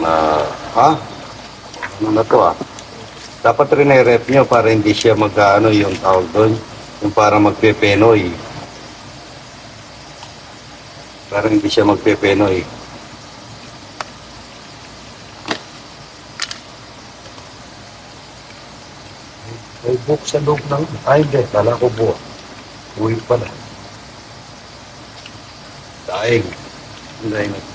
na, ha? Ano na to ah? Dapat rin i-rep nyo para hindi siya mag, ano, yung tawag doon. Yung para magpepenoy. Para hindi siya magpepenoy. May book sa loob ng... Ay, hindi. Kala ko buo. Uwi pala. Daing. Daing.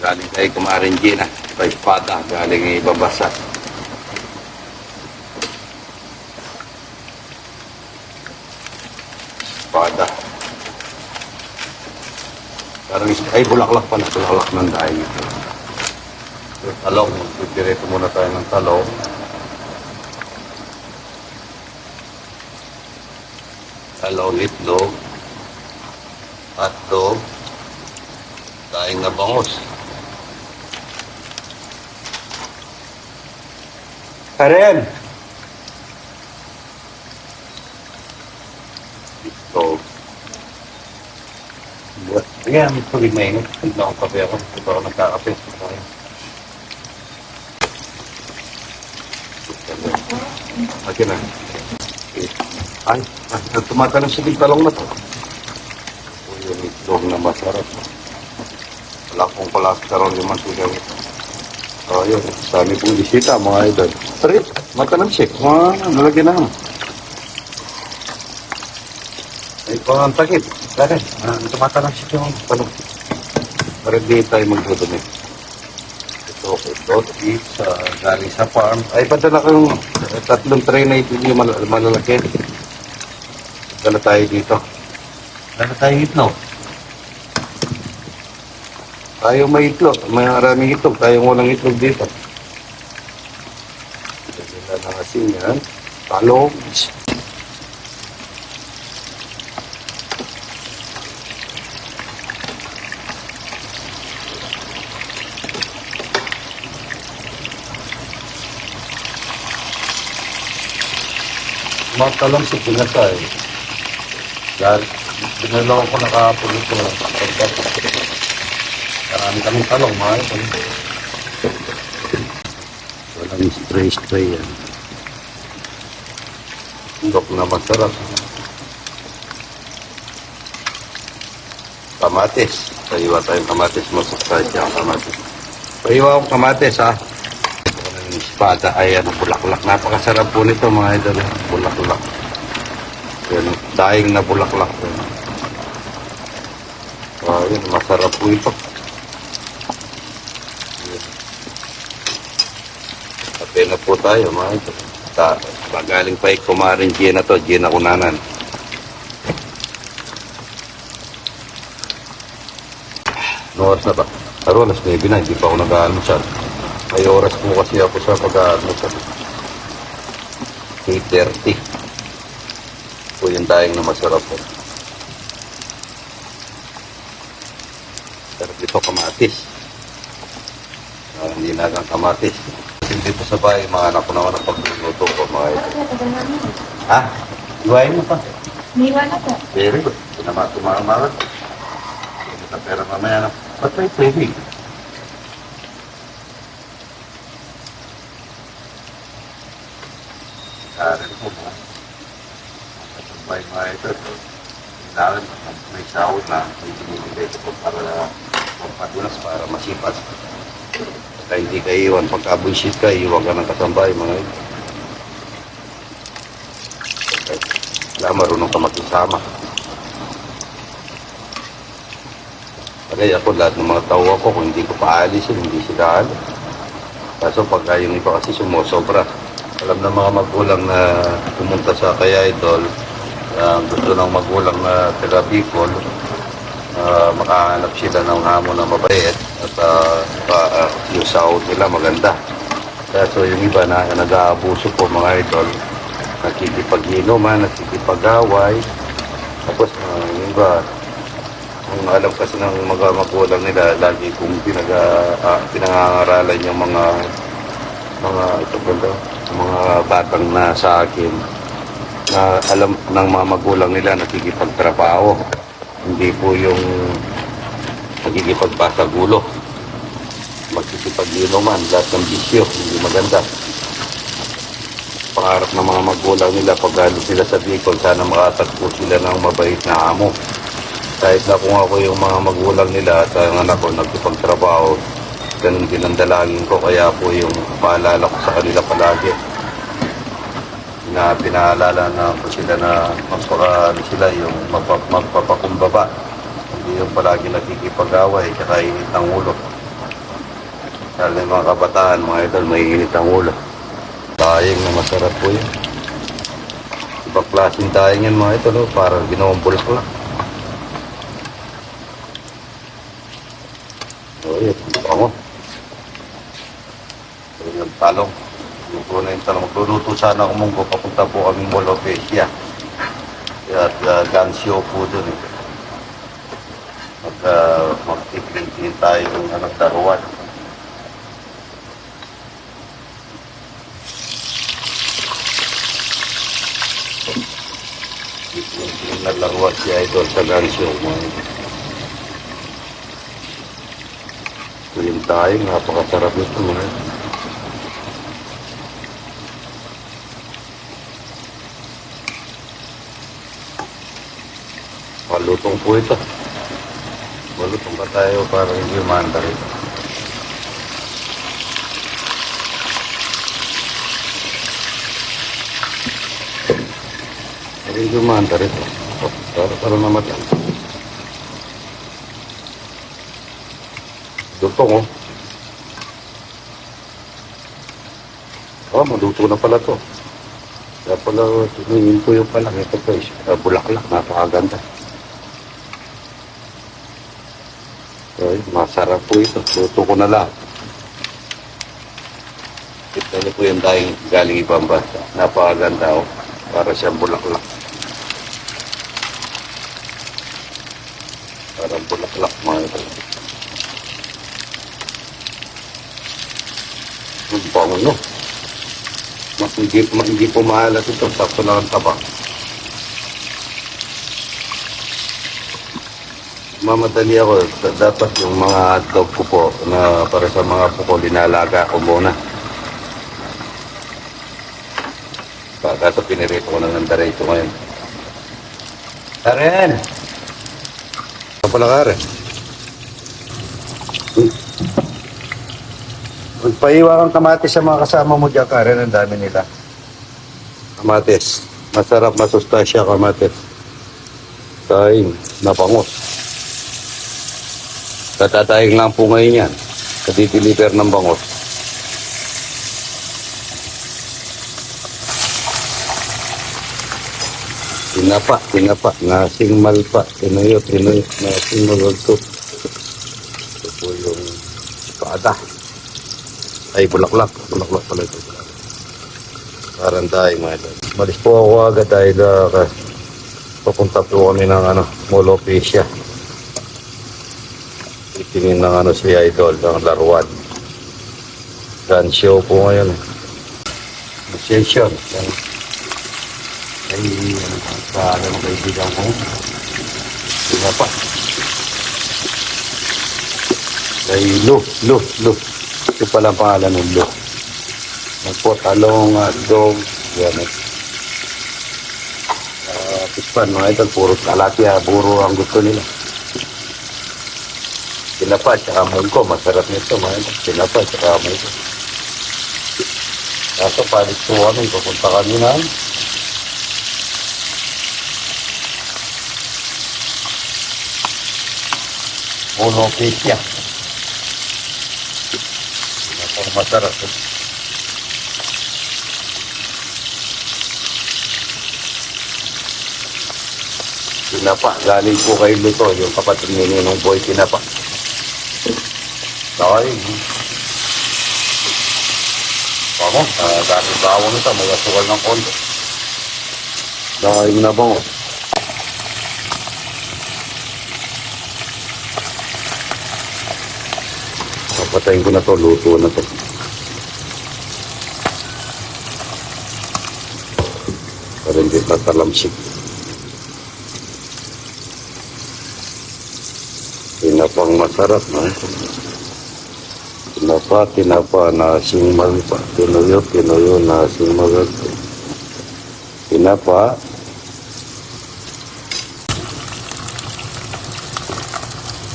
Galing kay kumarin Gina. Sa espada. Galing ibabasa. Espada. Parang, ay, bulaklak pala. Bulaklak ng daing ito. Talong. Direto muna tayo ng talong. Talong itlog. Hotdog. Daing na bangos. Karen! Itlog. Buat. Kaya, pagig mainit. Tignan ko kape ako. Ito ako nagkakape. Akin na. Ay, ay tumatanong sige talong na to. O yung itlog na masarap. Wala pong cholesterol yung mantika nito. O yun, sami pong bisita mga idol. Matanong siya, mga nalagyan na naman. Ay, pang takip. Kaya, ah, tumatanong siya yung tanong. Para di tayo magdudumi. Ito, ito, is, uh, galing sa farm. Ay, padala ko yung eh, tatlong tray na ito yung mal- malalaki. Dala tayo dito. Dala tayo itlog. Tayo may itlog. May maraming itlog. Tayo walang itlog dito. Dala na kasi yan. Talong. Mga talong sa pinatay. Dahil binalaw ko nakapulot ito. Marami kaming talong, mga ito. Walang spray-spray yan. Dok na masarap. Kamatis. Paiwa tayong kamatis. Masakit siya ang kamatis. Paiwa akong kamatis, ha? Ang espada ay ano, bulaklak. Napakasarap po nito, mga idol. Bulaklak. Yan, daing na bulaklak. Yan. Ah, yun, masarap po ito. Yan. Kape na po tayo, mga ito. Ta magaling pa kumarin Gina to, Gina Kunanan. No oras na ba? Pero alas 9 na, hindi pa ako nag-aalmusal. May oras po kasi ako sa pag-aalmusal. 8.30. Po yung daing na masarap po. Pero dito kamatis. Ah, hindi na ang kamatis. Dito sa bahay, mga anak ko naman ang pagluluto ko, mga ito. Ha? Iwain mo pa. Niwa na po. Very good. Pinama, tumamarat. Hindi ka pera mamaya na. Ba't may pwede? Karen ko mo. Katumbay mga ito. Kailangan may sahod na may binibigay ko para pampadulas para masipas. Basta hindi ka iwan. Pagka bullshit ka, iwan ka ng kasambay mga ito. Wala marunong ka makisama. Kaya ako lahat ng mga tao ko, kung hindi ko paalisin, hindi sila alis. Kaso pagka yung iba kasi sumusobra. Alam ng mga magulang na pumunta sa kaya idol, uh, gusto ng magulang na taga Bicol, makahanap sila ng hamon na mabait at uh, uh, yung sahod nila maganda. Kaya so yung iba na nag-aabuso po mga idol, nakikipag-inuman, nakikipag-away. Tapos uh, yung iba, ang alam kasi ng mga magulang nila, lagi kong pinaga, ah, pinangangaralan yung mga mga ito ba, mga batang na sa akin na alam ng mga magulang nila nakikipagtrabaho. Hindi po yung nakikipagpasagulo. magsisipag-inuman, lahat ng bisyo, hindi maganda. Pangarap ng mga magulang nila pag galing sila sa Bicol, sana makatagpo sila ng mabait na amo. Kahit na kung ako yung mga magulang nila at ang anak ko nagkipagtrabaho, ganun din ang dalangin ko, kaya po yung paalala ko sa kanila palagi na pinaalala na po sila na magpaka ano sila yung magpa, magpapakumbaba. Hindi yung palagi nakikipag-away tsaka init ng ulo. Lalo yung mga kabataan, mga idol, may init ang ulo. Dayeng na masarap po yun. Ibang klaseng dayeng yan mga idol, no? parang ginawang bulaklak. O yun, bango. Ayun yung talong. Luto na yung talong. Magluluto sana ako munggo. Papunta po kami Molopecia. At uh, Gansio po dun eh. Mag, uh, magtiklin tayo ng anak daruan. Tiklin na laruan si Idol sa Gansio. Mga Tuloy tayo, napakasarap nito mga idol. Malutong po ito. Malutong pa tayo para hindi umanda rito. Para hindi umanda rito. Para, para namatay. Lutong oh. Oh, maluto na pala to. Kaya pala, tumingin ko yung pala. Ito pa, uh, bulaklak, napakaganda. Ay, masarap po ito. Luto ko na lang. Ito na po yung daing galing ibang bansa. Napakaganda oh. Para siyang bulaklak. Parang bulaklak mga ito. Ang bango no. Ma- Hindi, hindi po mahalat ito. Sakto lang ang Mamadali ako. Dapat yung mga dog ko po na para sa mga puko, linalaga ko muna. Kaso pinirito ko na ng diretso ngayon. Karen! Ano pala Karen? Magpaiwa kang kamatis sa mga kasama mo dyan, Karen. Ang dami nila. Kamatis. Masarap, masustansya kamatis. Kain, napangos. Katatayang lang po ngayon yan. Katitiliper ng bangos. Tinapa, tinapa, nasing malpa, tinuyot, tinuyot, nasing malulto. Ito po yung espada. Ay, bulaklak. Bulaklak pala ito. Parang tayo mga ito. Malis po ako agad dahil uh, papunta po kami ng ano, Molopecia. Itingin ng ano si Idol, ng laruan. Gun show po ngayon. Session. Ay, sa ano ng kaibigan ko. Sina pa. Ay, Lu, Lu, Lu. Ito pala ang pangalan ng Lu. Nagpo, talong, dog, yan. Uh, pispan, mga ito, puro talapia, puro ang gusto nila. Tinapa, tsaka mungko, masarap nito, ito. Tinapa, tsaka mungko. Kaso, palit po kami, pupunta kami na. Uno Pesia. Pinapang masarap. eh. Tinapa, galing po kay Luto, yung kapatid ni Ninong Boy Tinapa. Okay. Bango, uh, dami bawo nito, may asukal ng konti. Dahil na bango. Papatayin ko na to, luto na to. Para hindi tatalamsik. Pinapang masarap na. Tinapa, tinapa, nasing magpa. Tinuyo, tinuyo, nasing magpa. Tinapa.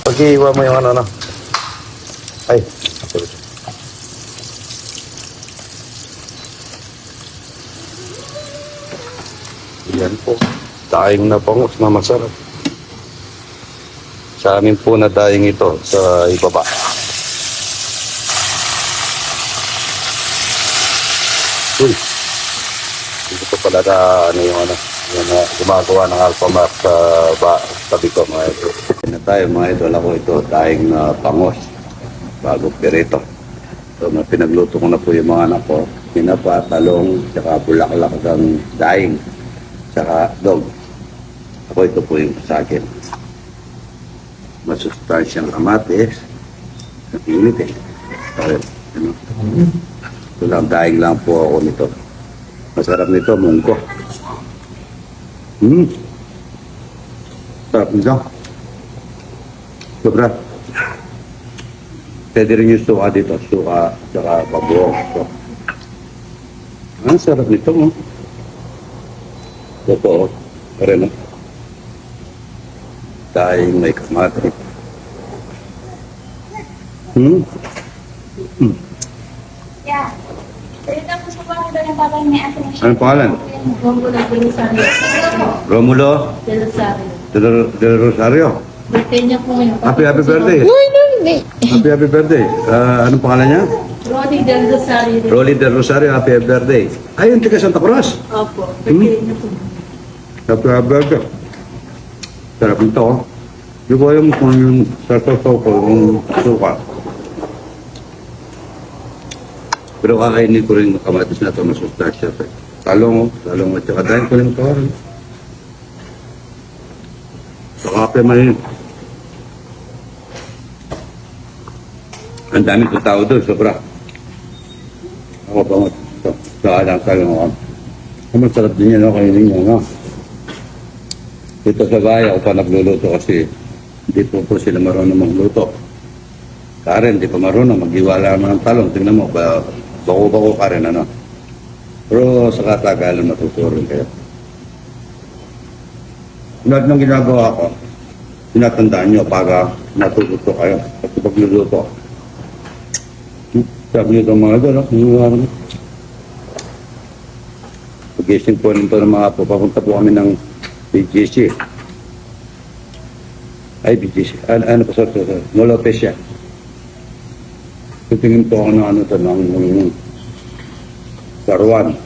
Pag-iiwa mo yung ano, ano. Ay. Yan po. Daing na pangos na masarap. Sa amin po na daing ito sa ibaba. Uy. Dito ko pala na ano yung ano, yung uh, gumagawa ng Alphamart sa ba, tabi ko mga ito. Na tayo mga idol ako ito, daing na pangos. Bago perito. So, na pinagluto ko na po yung mga anak ko. Pinapa, talong, tsaka bulaklak ng daing saka dog. Ako ito po yung sa akin. Masustansyang kamatis. Ang init eh. Sorry. Ano? Ito lang, daing lang po ako nito. Masarap nito, mungko. Hmm. Sarap nito. Sobra. Pwede rin yung suka dito. Suka, saka pabuo. So, ang sarap nito, mo. Totoo. Pero no? Dahil may kamati. Hmm? Yeah. Ayun na po sa bahay daw yung tatay may ato na siya. Anong pangalan? Gongo ng Belisario. Romulo Belisario. del, del Rosario. Birthday niya po ngayon. Happy, happy birthday. Happy, happy birthday. Ah, anong pangalan niya? Roddy Del Rosario. Rolly del Rosario, happy, happy birthday. Ay, yung taga Santa Cruz. Opo. Birthday niya po. Happy, happy birthday. Sarap nito. oh. Hindi ko alam kung yung sa totoo ko, yung suka. Pero kakainin ko rin yung kamatis na ito, masustansya. Talong, oh. talong at saka dahil ko rin ito. Sa kape man Ang dami ko tao doon, sobra. Ako pa mo. Ito, sa alang talong ako. Ang masarap din yan, no? kainin nyo, no? Dito sa bahay, ako pa nagluluto kasi hindi po po sila marunong magluto. Karen, di pa marunong. Mag-iwala naman ng talong. Tingnan mo, ba, bako-bako Karen, ano? Pero sa katagalan, matuturin kayo. Lahat ng ginagawa ko, tinatandaan nyo para natututo kayo. Kasi pagluluto. Sabi nyo itong mga doon, no? Pagising po nito ng mga po, papunta po kami ng BGC. Ay, BGC. Ano, ano pa sa sa Nolopes siya. Titingin po ako ng ano to, ng, ng Sarwan.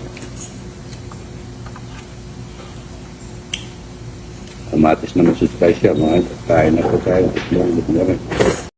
Kamatis na masuspay siya, mga kain na po tayo. Tignan rin.